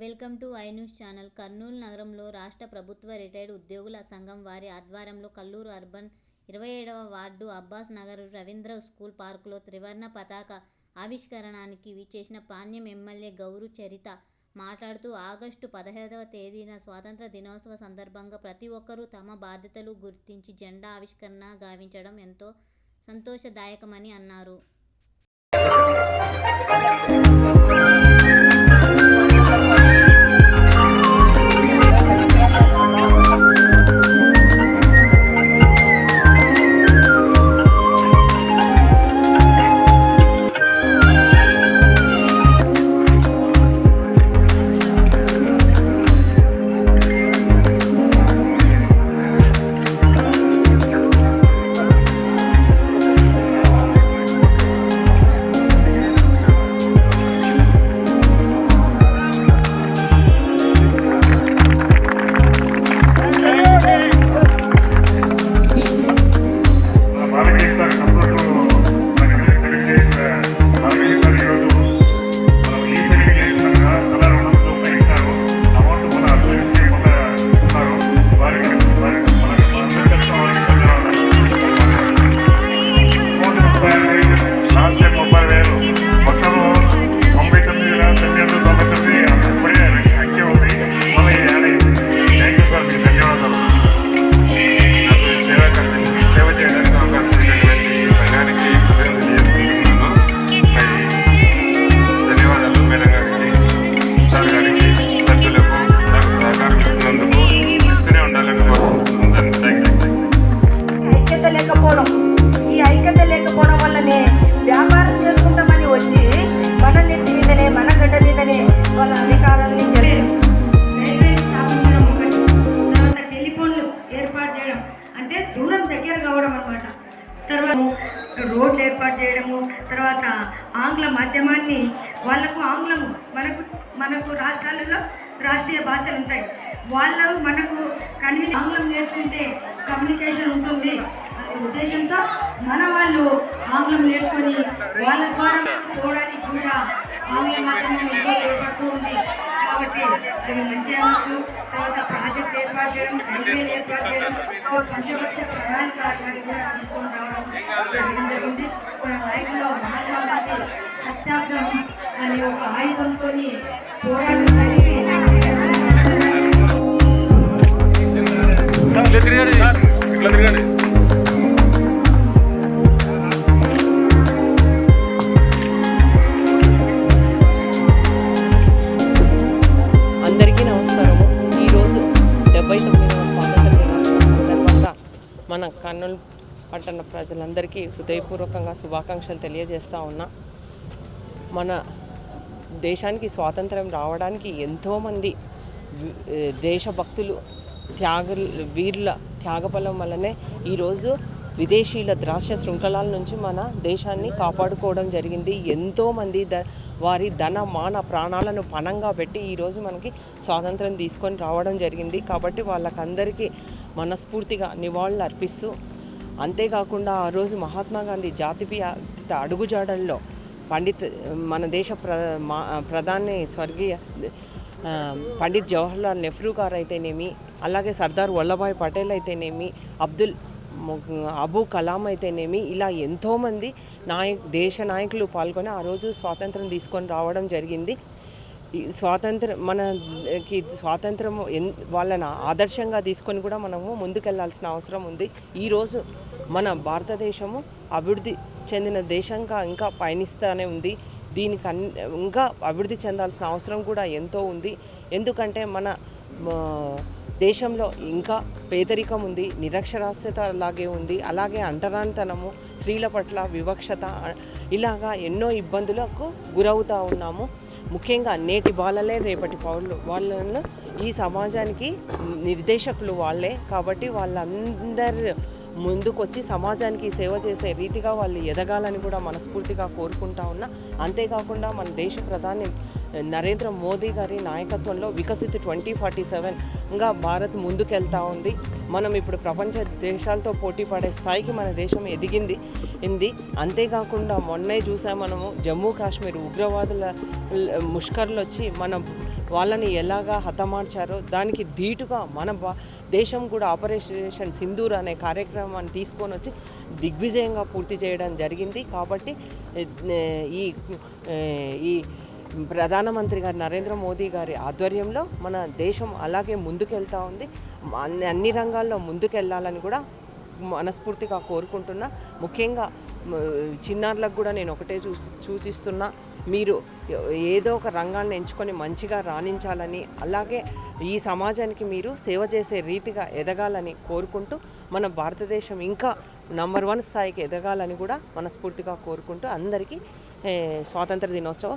Welcome to I news channel. Kurnool నగరంలో రాష్ట్ర ప్రభుత్వ రిటైర్డ్ ఉద్యోగుల సంఘం వారి ఆధ్వర్యంలో కల్లూరు అర్బన్ ఇరవై ఏడవ వార్డు అబ్బాస్ నగర్ రవీంద్ర స్కూల్ పార్కులో త్రివర్ణ పతాక ఆవిష్కరణానికి విచ్చేసిన పాణ్యం ఎమ్మెల్యే గౌరు చరిత మాట్లాడుతూ ఆగస్టు పదహైదవ తేదీన స్వాతంత్ర దినోత్సవ సందర్భంగా ప్రతి ఒక్కరూ తమ బాధ్యతలు గుర్తించి జెండా ఆవిష్కరణ గావించడం ఎంతో సంతోషదాయకమని అన్నారు. ఆంగ్ల మాధ్యమాన్ని వాళ్ళకు ఆంగ్లము మనకు మనకు రాష్ట్రాలలో రాష్ట్రీయ భాషలు ఉంటాయి. వాళ్ళు మనకు కన్వీ ఆంగ్లం నేర్చుకుంటే కమ్యూనికేషన్ ఉంటుంది. అనే ఉద్దేశంతో మన వాళ్ళు ఆంగ్లం నేర్చుకొని వాళ్ళ ద్వారా పోవడానికి కూడా ఆంగ్ల మాధ్యమం ఏర్పడుతూ ఉంది కాబట్టి మంచి అనొచ్చు తర్వాత ప్రాజెక్ట్ ఏర్పాటు చేయడం రైల్వేలు ఏర్పాటు చేయడం ఒక పంచవర్ష ప్రణాళిక అట్లాంటివి కూడా తీసుకొని రావడం జరగడం జరిగింది. మన నాయకులు మహాత్మా గాంధీ సత్యాగ్రహం అనే ఒక ఆయుధంతో పోరాటం ఇట్లా తిరగండి మన కర్నూలు పట్టణ ప్రజలందరికీ హృదయపూర్వకంగా శుభాకాంక్షలు తెలియజేస్తూ ఉన్నా. మన దేశానికి స్వాతంత్రం రావడానికి ఎంతోమంది దేశభక్తులు త్యాగ వీరుల త్యాగఫలం వల్లనే ఈరోజు విదేశీయుల ద్రాక్ష శృంఖలాల నుంచి మన దేశాన్ని కాపాడుకోవడం జరిగింది. ఎంతోమంది ద వారి ధన మాన ప్రాణాలను పణంగా పెట్టి ఈరోజు మనకి స్వాతంత్రం తీసుకొని రావడం జరిగింది. కాబట్టి వాళ్ళకందరికీ మనస్ఫూర్తిగా నివాళులు అర్పిస్తూ అంతేకాకుండా ఆ రోజు మహాత్మా గాంధీ జాతీయ అడుగుజాడల్లో పండిత్ మన దేశ ప్ర మా ప్రధాని స్వర్గీయ పండిత్ జవహర్లాల్ నెహ్రూ గారు అయితేనేమి అలాగే సర్దార్ వల్లభాయ్ పటేల్ అయితేనేమి అబ్దుల్ అబూ కలాం అయితేనేమి ఇలా ఎంతోమంది నాయ దేశ నాయకులు పాల్గొని ఆ రోజు స్వాతంత్రం తీసుకొని రావడం జరిగింది. స్వాతంత్రం మనకి స్వాతంత్రం ఎన్ వాళ్ళని ఆదర్శంగా తీసుకొని కూడా మనము ముందుకెళ్ళాల్సిన అవసరం ఉంది. ఈరోజు మన భారతదేశము అభివృద్ధి చెందిన దేశంగా ఇంకా పయనిస్తూనే ఉంది. దీనికి అన్ ఇంకా అభివృద్ధి చెందాల్సిన అవసరం కూడా ఎంతో ఉంది. ఎందుకంటే మన దేశంలో ఇంకా పేదరికం ఉంది నిరక్షరాస్యత అలాగే ఉంది. అలాగే అంటరానితనము స్త్రీల పట్ల వివక్షత ఇలాగా ఎన్నో ఇబ్బందులకు గురవుతూ ఉన్నాము. ముఖ్యంగా నేటి బాలలే రేపటి పౌరులు. వాళ్ళను ఈ సమాజానికి నిర్దేశకులు వాళ్ళే. కాబట్టి వాళ్ళందరూ ముందుకొచ్చి సమాజానికి సేవ చేసే రీతిగా వాళ్ళు ఎదగాలని కూడా మనస్ఫూర్తిగా కోరుకుంటా ఉన్నా. అంతేకాకుండా మన దేశ ప్రధాని నరేంద్ర మోదీ గారి నాయకత్వంలో వికసిత్ ట్వంటీ ఫార్టీ సెవెన్గా భారత్ ముందుకెళ్తా ఉంది. మనం ఇప్పుడు ప్రపంచ దేశాలతో పోటీ పడే స్థాయికి మన దేశం ఎదిగింది ఇంది. అంతేకాకుండా మొన్నే చూసాం మనము జమ్మూ కాశ్మీర్ ఉగ్రవాదుల ముష్కర్లు వచ్చి మన వాళ్ళని ఎలాగా హతమార్చారో దానికి ధీటుగా మన దేశం కూడా ఆపరేషన్ సింధూర్ అనే కార్యక్రమాన్ని తీసుకొని వచ్చి దిగ్విజయంగా పూర్తి చేయడం జరిగింది. కాబట్టి ఈ ఈ ప్రధానమంత్రి గారి నరేంద్ర మోదీ గారి ఆధ్వర్యంలో మన దేశం అలాగే ముందుకెళ్తూ ఉంది. అన్ని అన్ని రంగాల్లో ముందుకెళ్ళాలని కూడా మనస్ఫూర్తిగా కోరుకుంటున్నా. ముఖ్యంగా చిన్నారులకు కూడా నేను ఒకటే చూసి సూచిస్తున్నా. మీరు ఏదో ఒక రంగాన్ని ఎంచుకొని మంచిగా రాణించాలని అలాగే ఈ సమాజానికి మీరు సేవ చేసే రీతిగా ఎదగాలని కోరుకుంటూ మన భారతదేశం ఇంకా నంబర్ వన్ స్థాయికి ఎదగాలని కూడా మనస్ఫూర్తిగా కోరుకుంటూ అందరికీ స్వాతంత్ర దినోత్సవ